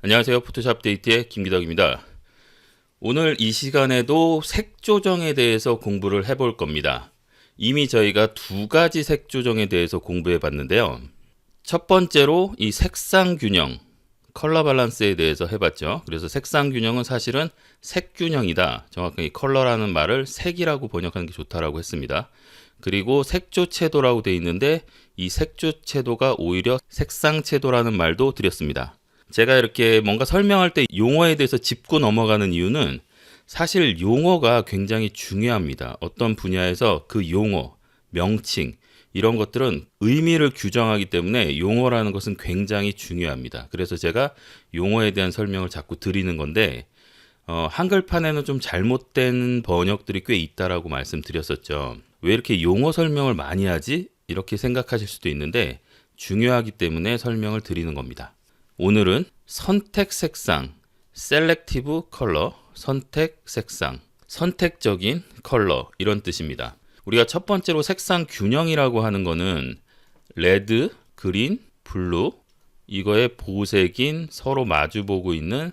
안녕하세요. 포토샵 데이트의 김기덕입니다. 오늘 이 시간에도 색 조정에 대해서 공부를 해볼 겁니다. 이미 저희가 두 가지 색 조정에 대해서 공부해 봤는데요. 첫 번째로 이 색상 균형, 컬러 밸런스에 대해서 해봤죠. 그래서 색상 균형은 사실은 색 균형이다. 정확하게 컬러라는 말을 색이라고 번역하는 게 좋다라고 했습니다. 그리고 색조 채도라고 돼 있는데 이 색조 채도가 오히려 색상 채도라는 말도 드렸습니다. 제가 이렇게 뭔가 설명할 때 용어에 대해서 짚고 넘어가는 이유는 사실 용어가 굉장히 중요합니다. 어떤 분야에서 그 용어, 명칭, 이런 것들은 의미를 규정하기 때문에 용어라는 것은 굉장히 중요합니다. 그래서 제가 용어에 대한 설명을 자꾸 드리는 건데, 어, 한글판에는 좀 잘못된 번역들이 꽤 있다라고 말씀드렸었죠. 왜 이렇게 용어 설명을 많이 하지? 이렇게 생각하실 수도 있는데, 중요하기 때문에 설명을 드리는 겁니다. 오늘은 선택 색상, 셀렉티브 컬러, 선택 색상, 선택적인 컬러 이런 뜻입니다. 우리가 첫 번째로 색상 균형이라고 하는 거는 레드, 그린, 블루 이거의 보색인 서로 마주 보고 있는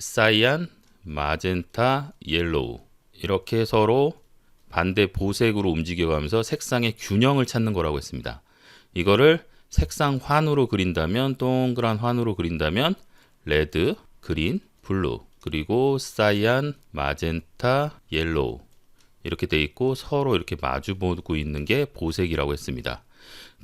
사이안, 마젠타, 옐로우 이렇게 서로 반대 보색으로 움직여가면서 색상의 균형을 찾는 거라고 했습니다. 이거를 색상 환으로 그린다면 동그란 환으로 그린다면 레드, 그린, 블루 그리고 사이안, 마젠타, 옐로우 이렇게 돼 있고 서로 이렇게 마주 보고 있는 게 보색이라고 했습니다.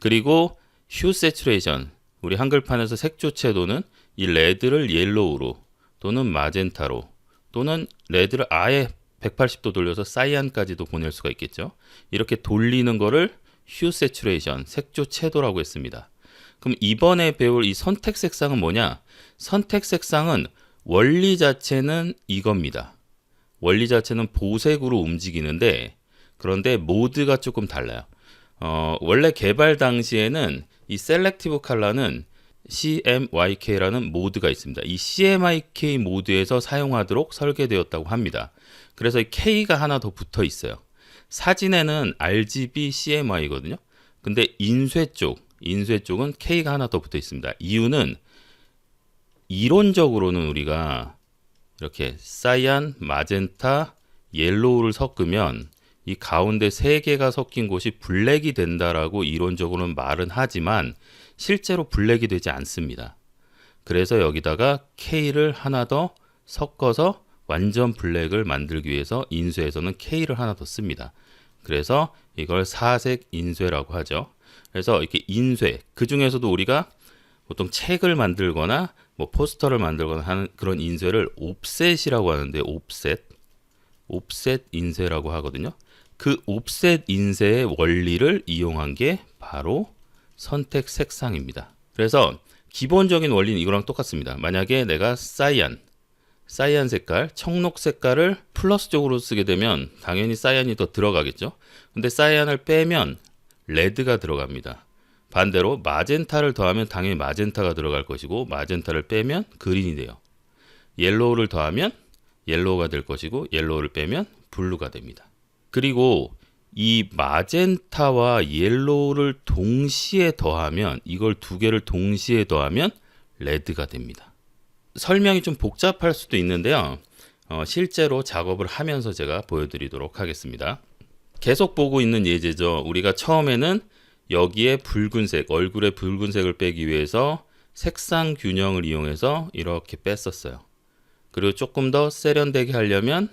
그리고 휴 세츄레이션 우리 한글판에서 색조 채도는 이 레드를 옐로우로 또는 마젠타로 또는 레드를 아예 180도 돌려서 사이안까지도 보낼 수가 있겠죠. 이렇게 돌리는 거를 휴 세츄레이션 색조 채도라고 했습니다. 그럼 이번에 배울 이 선택 색상은 뭐냐? 선택 색상은 원리 자체는 이겁니다. 원리 자체는 보색으로 움직이는데 그런데 모드가 조금 달라요. 어, 원래 개발 당시에는 이 셀렉티브 컬러는 CMYK라는 모드가 있습니다. 이 CMYK 모드에서 사용하도록 설계되었다고 합니다. 그래서 이 K가 하나 더 붙어 있어요. 사진에는 RGB CMY거든요. 근데 인쇄 쪽, 인쇄 쪽은 K가 하나 더 붙어 있습니다. 이유는 이론적으로는 우리가 이렇게 사이안, 마젠타, 옐로우를 섞으면 이 가운데 세 개가 섞인 곳이 블랙이 된다라고 이론적으로는 말은 하지만 실제로 블랙이 되지 않습니다. 그래서 여기다가 K를 하나 더 섞어서 완전 블랙을 만들기 위해서 인쇄에서는 K를 하나 더 씁니다. 그래서 이걸 사색 인쇄라고 하죠. 그래서 이렇게 인쇄 그 중에서도 우리가 보통 책을 만들거나 뭐 포스터를 만들거나 하는 그런 인쇄를 옵셋이라고 하는데 옵셋 옵셋 인쇄라고 하거든요. 그 옵셋 인쇄의 원리를 이용한 게 바로 선택 색상입니다. 그래서 기본적인 원리는 이거랑 똑같습니다. 만약에 내가 사이안 사이안 색깔, 청록 색깔을 플러스 쪽으로 쓰게 되면 당연히 사이안이 더 들어가겠죠. 근데 사이안을 빼면 레드가 들어갑니다. 반대로 마젠타를 더하면 당연히 마젠타가 들어갈 것이고 마젠타를 빼면 그린이 돼요. 옐로우를 더하면 옐로우가 될 것이고 옐로우를 빼면 블루가 됩니다. 그리고 이 마젠타와 옐로우를 동시에 더하면 이걸 두 개를 동시에 더하면 레드가 됩니다. 설명이 좀 복잡할 수도 있는데요. 어, 실제로 작업을 하면서 제가 보여드리도록 하겠습니다. 계속 보고 있는 예제죠. 우리가 처음에는 여기에 붉은색, 얼굴에 붉은색을 빼기 위해서 색상 균형을 이용해서 이렇게 뺐었어요. 그리고 조금 더 세련되게 하려면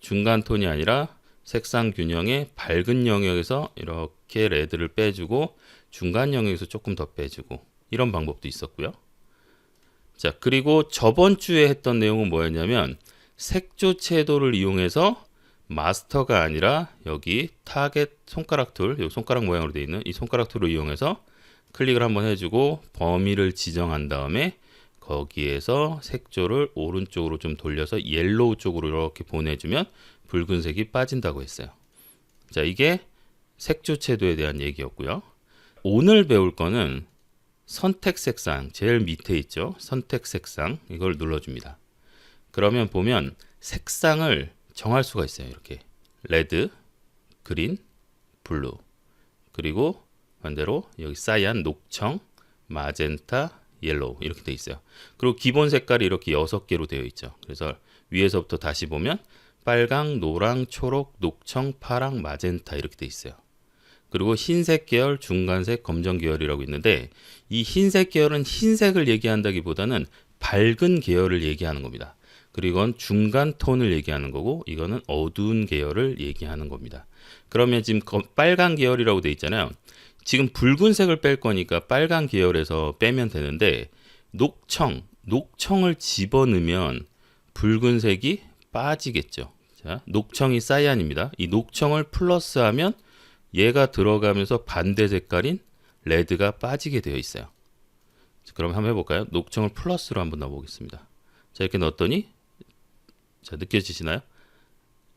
중간 톤이 아니라 색상 균형의 밝은 영역에서 이렇게 레드를 빼주고 중간 영역에서 조금 더 빼주고 이런 방법도 있었고요. 자, 그리고 저번 주에 했던 내용은 뭐였냐면 색조 채도를 이용해서 마스터가 아니라 여기 타겟 손가락 툴, 이 손가락 모양으로 되어 있는 이 손가락 툴을 이용해서 클릭을 한번 해주고 범위를 지정한 다음에 거기에서 색조를 오른쪽으로 좀 돌려서 옐로우 쪽으로 이렇게 보내주면 붉은색이 빠진다고 했어요. 자, 이게 색조 채도에 대한 얘기였고요. 오늘 배울 거는 선택 색상 제일 밑에 있죠. 선택 색상 이걸 눌러줍니다. 그러면 보면 색상을 정할 수가 있어요. 이렇게 레드, 그린, 블루 그리고 반대로 여기 사이안, 녹청, 마젠타, 옐로우 이렇게 돼 있어요. 그리고 기본 색깔이 이렇게 여섯 개로 되어 있죠. 그래서 위에서부터 다시 보면 빨강, 노랑, 초록, 녹청, 파랑, 마젠타 이렇게 돼 있어요. 그리고 흰색 계열, 중간색, 검정 계열이라고 있는데 이 흰색 계열은 흰색을 얘기한다기보다는 밝은 계열을 얘기하는 겁니다. 그리고 이건 중간 톤을 얘기하는 거고 이거는 어두운 계열을 얘기하는 겁니다. 그러면 지금 거- 빨간 계열이라고 돼 있잖아요. 지금 붉은색을 뺄 거니까 빨간 계열에서 빼면 되는데 녹청, 녹청을 집어넣으면 붉은색이 빠지겠죠. 자, 녹청이 사이안입니다. 이 녹청을 플러스하면 얘가 들어가면서 반대 색깔인 레드가 빠지게 되어 있어요. 자, 그럼 한번 해볼까요? 녹청을 플러스로 한번 넣어보겠습니다. 자 이렇게 넣었더니 자 느껴지시나요?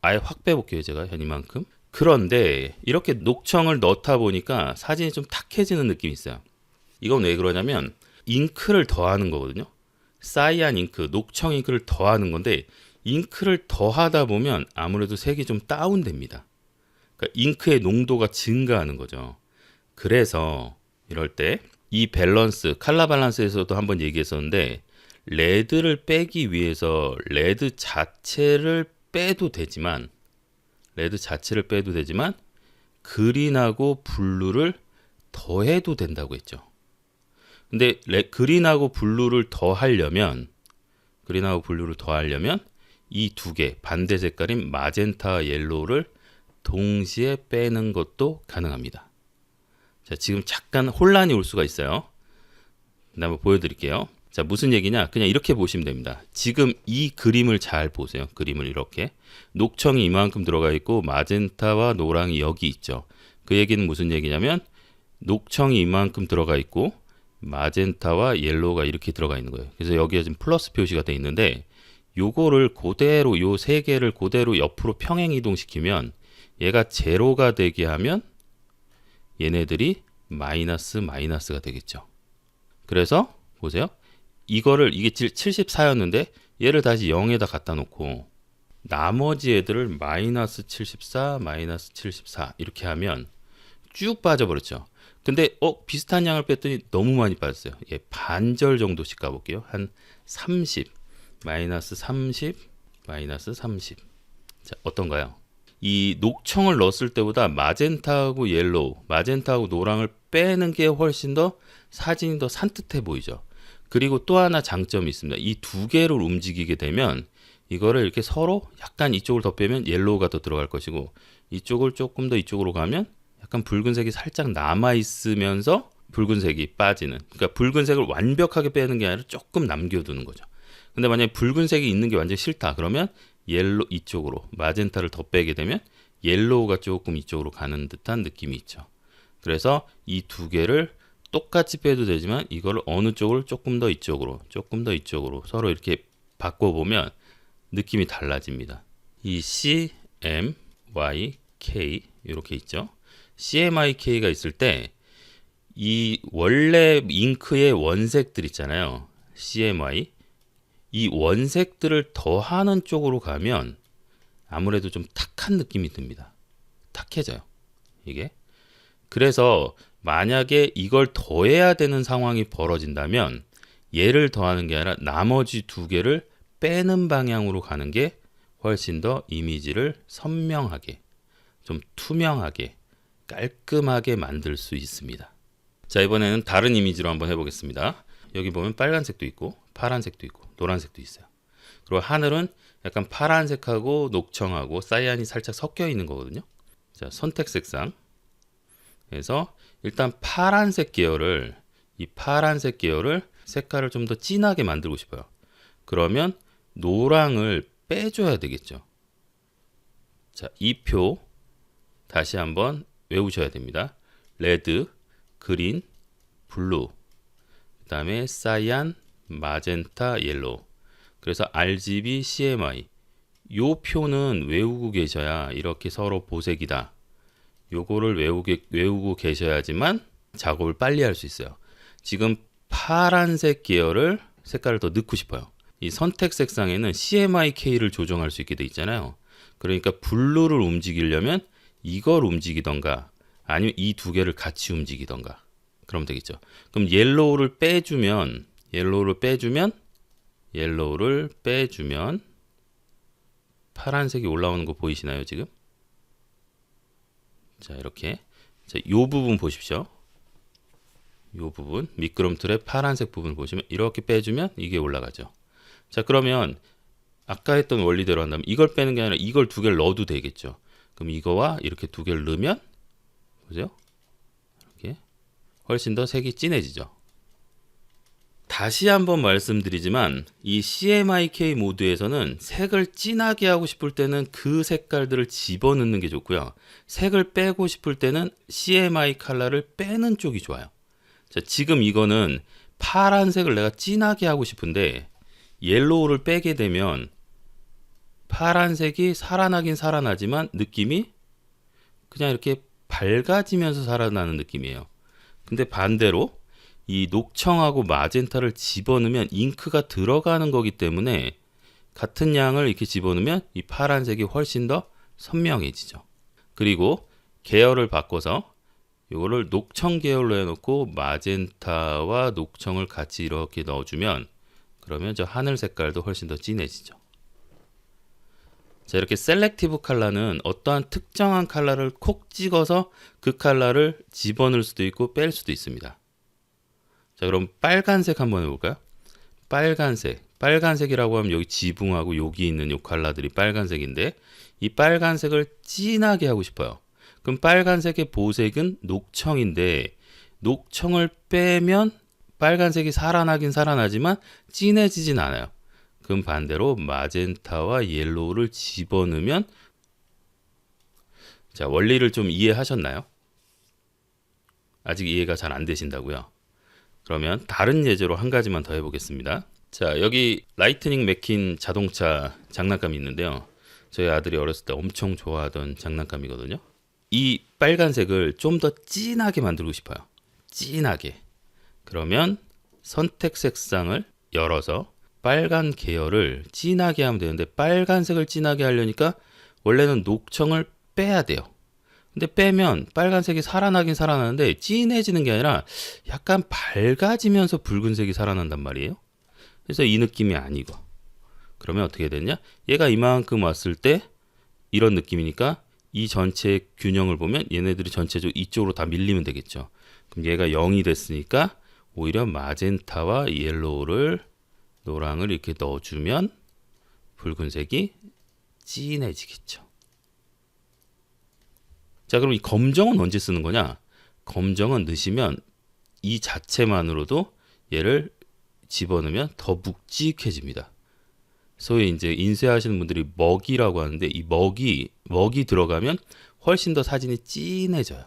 아예 확 빼볼게요 제가 현 이만큼. 그런데 이렇게 녹청을 넣다 보니까 사진이 좀 탁해지는 느낌이 있어요. 이건 왜 그러냐면 잉크를 더하는 거거든요. 사이안 잉크, 녹청 잉크를 더하는 건데 잉크를 더하다 보면 아무래도 색이 좀 다운됩니다. 그러니까 잉크의 농도가 증가하는 거죠. 그래서 이럴 때 이 밸런스, 칼라 밸런스에서도 한번 얘기했었는데 레드를 빼기 위해서 레드 자체를 빼도 되지만 레드 자체를 빼도 되지만 그린하고 블루를 더해도 된다고 했죠. 근데 레, 그린하고 블루를 더하려면 그린하고 블루를 더하려면 이 두 개 반대 색깔인 마젠타 옐로우를 동시에 빼는 것도 가능합니다. 자, 지금 잠깐 혼란이 올 수가 있어요. 네, 한번 보여드릴게요. 자, 무슨 얘기냐? 그냥 이렇게 보시면 됩니다. 지금 이 그림을 잘 보세요. 그림을 이렇게. 녹청이 이만큼 들어가 있고, 마젠타와 노랑이 여기 있죠. 그 얘기는 무슨 얘기냐면, 녹청이 이만큼 들어가 있고, 마젠타와 옐로우가 이렇게 들어가 있는 거예요. 그래서 여기에 지금 플러스 표시가 돼 있는데, 요거를 그대로, 요 세 개를 그대로 옆으로 평행 이동시키면, 얘가 제로가 되게 하면, 얘네들이 마이너스 마이너스가 되겠죠. 그래서 보세요. 이거를 이게 74였는데 얘를 다시 0에다 갖다 놓고 나머지 애들을 마이너스 74, 마이너스 74 이렇게 하면 쭉 빠져버렸죠. 근데 어 비슷한 양을 뺐더니 너무 많이 빠졌어요. 예, 반절 정도씩 가볼게요. 한 30, 마이너스 30, 마이너스 30. 자 어떤가요? 이 녹청을 넣었을 때보다 마젠타하고 옐로우, 마젠타하고 노랑을 빼는 게 훨씬 더 사진이 더 산뜻해 보이죠. 그리고 또 하나 장점이 있습니다. 이 두 개를 움직이게 되면 이거를 이렇게 서로 약간 이쪽을 더 빼면 옐로우가 더 들어갈 것이고 이쪽을 조금 더 이쪽으로 가면 약간 붉은색이 살짝 남아 있으면서 붉은색이 빠지는. 그러니까 붉은색을 완벽하게 빼는 게 아니라 조금 남겨두는 거죠. 근데 만약에 붉은색이 있는 게 완전 싫다 그러면 옐로 이쪽으로 마젠타를 더 빼게 되면 옐로우가 조금 이쪽으로 가는 듯한 느낌이 있죠. 그래서 이 두 개를 똑같이 빼도 되지만 이걸 어느 쪽을 조금 더 이쪽으로 조금 더 이쪽으로 서로 이렇게 바꿔보면 느낌이 달라집니다. 이 C, M, Y, K 이렇게 있죠. CMYK가 있을 때 이 원래 잉크의 원색들 있잖아요. CMY 이 원색들을 더하는 쪽으로 가면 아무래도 좀 탁한 느낌이 듭니다. 탁해져요. 이게. 그래서 만약에 이걸 더해야 되는 상황이 벌어진다면 얘를 더하는 게 아니라 나머지 두 개를 빼는 방향으로 가는 게 훨씬 더 이미지를 선명하게, 좀 투명하게, 깔끔하게 만들 수 있습니다. 자, 이번에는 다른 이미지로 한번 해보겠습니다. 여기 보면 빨간색도 있고, 파란색도 있고, 노란색도 있어요. 그리고 하늘은 약간 파란색하고 녹청하고 사이안이 살짝 섞여 있는 거거든요. 자, 선택 색상. 그래서 일단 파란색 계열을 이 파란색 계열을 색깔을 좀 더 진하게 만들고 싶어요. 그러면 노랑을 빼줘야 되겠죠. 자, 이 표 다시 한번 외우셔야 됩니다. 레드, 그린, 블루, 그 다음에 사이안, 마젠타, 옐로우. 그래서 RGB, CMY. 요 표는 외우고 계셔야 이렇게 서로 보색이다. 요거를 외우게, 외우고 계셔야지만 작업을 빨리 할 수 있어요. 지금 파란색 계열을 색깔을 더 넣고 싶어요. 이 선택 색상에는 CMYK를 조정할 수 있게 돼 있잖아요. 그러니까 블루를 움직이려면 이걸 움직이던가 아니면 이 두 개를 같이 움직이던가 그러면 되겠죠. 그럼 옐로우를 빼주면 옐로우를 빼주면 옐로우를 빼주면 파란색이 올라오는 거 보이시나요 지금? 자 이렇게 자, 요 부분 보십시오. 요 부분 미끄럼틀의 파란색 부분 보시면 이렇게 빼주면 이게 올라가죠. 자 그러면 아까 했던 원리대로 한다면 이걸 빼는 게 아니라 이걸 두 개를 넣어도 되겠죠. 그럼 이거와 이렇게 두 개를 넣으면 보세요. 이렇게 훨씬 더 색이 진해지죠. 다시 한번 말씀드리지만 이 CMYK 모드에서는 색을 진하게 하고 싶을 때는 그 색깔들을 집어넣는 게 좋고요. 색을 빼고 싶을 때는 CMY 컬러를 빼는 쪽이 좋아요. 자, 지금 이거는 파란색을 내가 진하게 하고 싶은데 옐로우를 빼게 되면 파란색이 살아나긴 살아나지만 느낌이 그냥 이렇게 밝아지면서 살아나는 느낌이에요. 근데 반대로 이 녹청하고 마젠타를 집어넣으면 잉크가 들어가는 거기 때문에 같은 양을 이렇게 집어넣으면 이 파란색이 훨씬 더 선명해지죠. 그리고 계열을 바꿔서 이거를 녹청 계열로 해놓고 마젠타와 녹청을 같이 이렇게 넣어주면 그러면 저 하늘 색깔도 훨씬 더 진해지죠. 자 이렇게 셀렉티브 컬러는 어떠한 특정한 컬러를 콕 찍어서 그 컬러를 집어넣을 수도 있고 뺄 수도 있습니다. 자 그럼 빨간색 한번 해볼까요? 빨간색 빨간색이라고 하면 여기 지붕하고 여기 있는 요 컬러들이 빨간색인데 이 빨간색을 진하게 하고 싶어요. 그럼 빨간색의 보색은 녹청인데 녹청을 빼면 빨간색이 살아나긴 살아나지만 진해지진 않아요. 그럼 반대로 마젠타와 옐로우를 집어넣으면 자 원리를 좀 이해하셨나요? 아직 이해가 잘 안 되신다고요? 그러면 다른 예제로 한 가지만 더 해보겠습니다. 자 여기 라이트닝 맥힌 자동차 장난감이 있는데요. 저희 아들이 어렸을 때 엄청 좋아하던 장난감이거든요. 이 빨간색을 좀 더 진하게 만들고 싶어요. 진하게. 그러면 선택 색상을 열어서 빨간 계열을 진하게 하면 되는데 빨간색을 진하게 하려니까 원래는 녹청을 빼야 돼요. 근데 빼면 빨간색이 살아나긴 살아나는데 진해지는 게 아니라 약간 밝아지면서 붉은색이 살아난단 말이에요. 그래서 이 느낌이 아니고 그러면 어떻게 됐냐? 얘가 이만큼 왔을 때 이런 느낌이니까 이 전체의 균형을 보면 얘네들이 전체적으로 이쪽으로 다 밀리면 되겠죠. 그럼 얘가 0이 됐으니까 오히려 마젠타와 옐로우를 노랑을 이렇게 넣어주면 붉은색이 진해지겠죠. 자, 그럼 이 검정은 언제 쓰는 거냐? 검정은 넣으시면 이 자체만으로도 얘를 집어넣으면 더 묵직해집니다. 소위 이제 인쇄하시는 분들이 먹이라고 하는데 이 먹이 먹이 들어가면 훨씬 더 사진이 진해져요.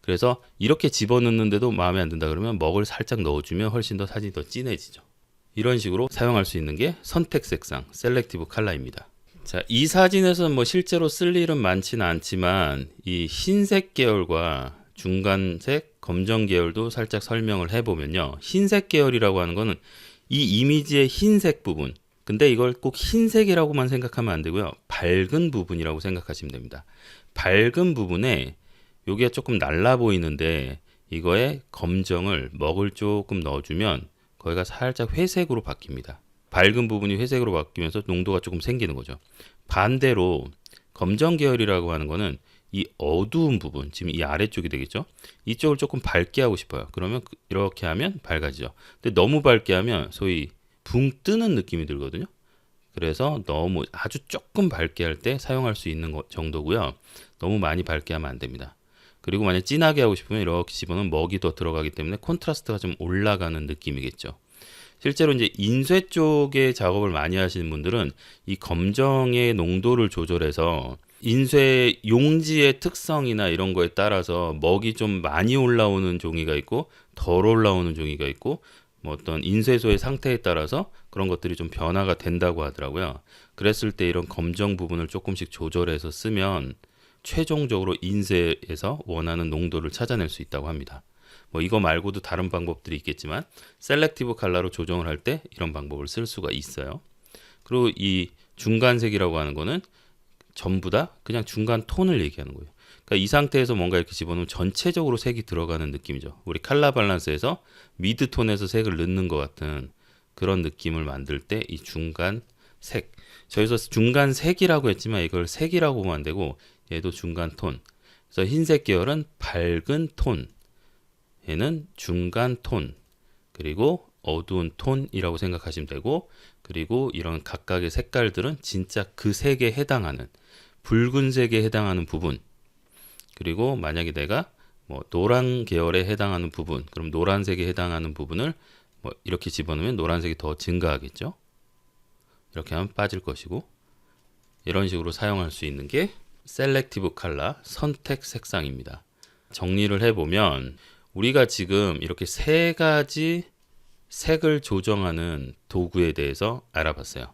그래서 이렇게 집어넣는데도 마음에 안 든다 그러면 먹을 살짝 넣어주면 훨씬 더 사진이 더 진해지죠. 이런 식으로 사용할 수 있는 게 선택 색상 셀렉티브 컬러입니다. 자, 이 사진에서는 뭐 실제로 쓸 일은 많지는 않지만 이 흰색 계열과 중간색, 검정 계열도 살짝 설명을 해보면요. 흰색 계열이라고 하는 거는 이 이미지의 흰색 부분. 근데 이걸 꼭 흰색이라고만 생각하면 안 되고요. 밝은 부분이라고 생각하시면 됩니다. 밝은 부분에 여기가 조금 날라 보이는데 이거에 검정을 먹을 조금 넣어주면 거기가 살짝 회색으로 바뀝니다. 밝은 부분이 회색으로 바뀌면서 농도가 조금 생기는 거죠. 반대로 검정 계열이라고 하는 거는 이 어두운 부분, 지금 이 아래쪽이 되겠죠? 이쪽을 조금 밝게 하고 싶어요. 그러면 그- 이렇게 하면 밝아지죠. 근데 너무 밝게 하면 소위 붕 뜨는 느낌이 들거든요. 그래서 너무 아주 조금 밝게 할 때 사용할 수 있는 거 정도고요. 너무 많이 밝게 하면 안 됩니다. 그리고 만약 진하게 하고 싶으면 이렇게 집어넣으면 먹이 더 들어가기 때문에 콘트라스트가 좀 올라가는 느낌이겠죠. 실제로 이제 인쇄 쪽에 작업을 많이 하시는 분들은 이 검정의 농도를 조절해서 인쇄 용지의 특성이나 이런 거에 따라서 먹이 좀 많이 올라오는 종이가 있고 덜 올라오는 종이가 있고 뭐 어떤 인쇄소의 상태에 따라서 그런 것들이 좀 변화가 된다고 하더라고요. 그랬을 때 이런 검정 부분을 조금씩 조절해서 쓰면 최종적으로 인쇄에서 원하는 농도를 찾아낼 수 있다고 합니다. 뭐 이거 말고도 다른 방법들이 있겠지만 셀렉티브 컬러로 조정을 할 때 이런 방법을 쓸 수가 있어요. 그리고 이 중간색이라고 하는 거는 전부 다 그냥 중간 톤을 얘기하는 거예요. 그러니까 이 상태에서 뭔가 이렇게 집어넣으면 전체적으로 색이 들어가는 느낌이죠. 우리 칼라 밸런스에서 미드 톤에서 색을 넣는 것 같은 그런 느낌을 만들 때 이 중간 색. 저기서 중간 색이라고 했지만 이걸 색이라고 보면 안 되고 얘도 중간 톤. 그래서 흰색 계열은 밝은 톤. 얘는 중간 톤. 그리고 어두운 톤이라고 생각하시면 되고 그리고 이런 각각의 색깔들은 진짜 그 색에 해당하는 붉은색에 해당하는 부분 그리고 만약에 내가 뭐 노란 계열에 해당하는 부분 그럼 노란색에 해당하는 부분을 뭐 이렇게 집어넣으면 노란색이 더 증가하겠죠 이렇게 하면 빠질 것이고 이런 식으로 사용할 수 있는 게 셀렉티브 칼라 선택 색상입니다 정리를 해보면 우리가 지금 이렇게 세 가지 색을 조정하는 도구에 대해서 알아봤어요.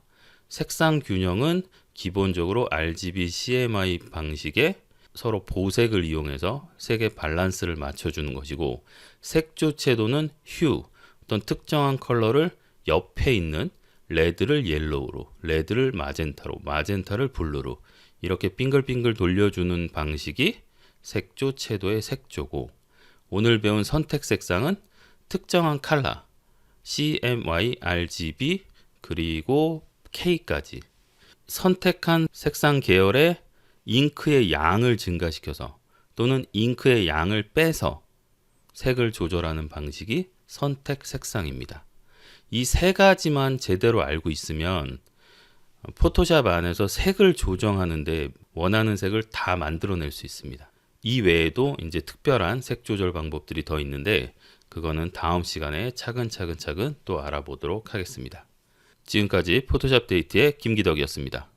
색상 균형은 기본적으로 RGB CMY 방식의 서로 보색을 이용해서 색의 밸런스를 맞춰주는 것이고 색조 채도는 휴 어떤 특정한 컬러를 옆에 있는 레드를 옐로우로 레드를 마젠타로 마젠타를 블루로 이렇게 빙글빙글 돌려주는 방식이 색조 채도의 색조고 오늘 배운 선택 색상은 특정한 칼라 CMY, RGB 그리고 K까지 선택한 색상 계열의 잉크의 양을 증가시켜서 또는 잉크의 양을 빼서 색을 조절하는 방식이 선택 색상입니다. 이 세 가지만 제대로 알고 있으면 포토샵 안에서 색을 조정하는데 원하는 색을 다 만들어낼 수 있습니다. 이 외에도 이제 특별한 색 조절 방법들이 더 있는데 그거는 다음 시간에 차근차근차근 또 알아보도록 하겠습니다. 지금까지 포토샵 데이트의 김기덕이었습니다.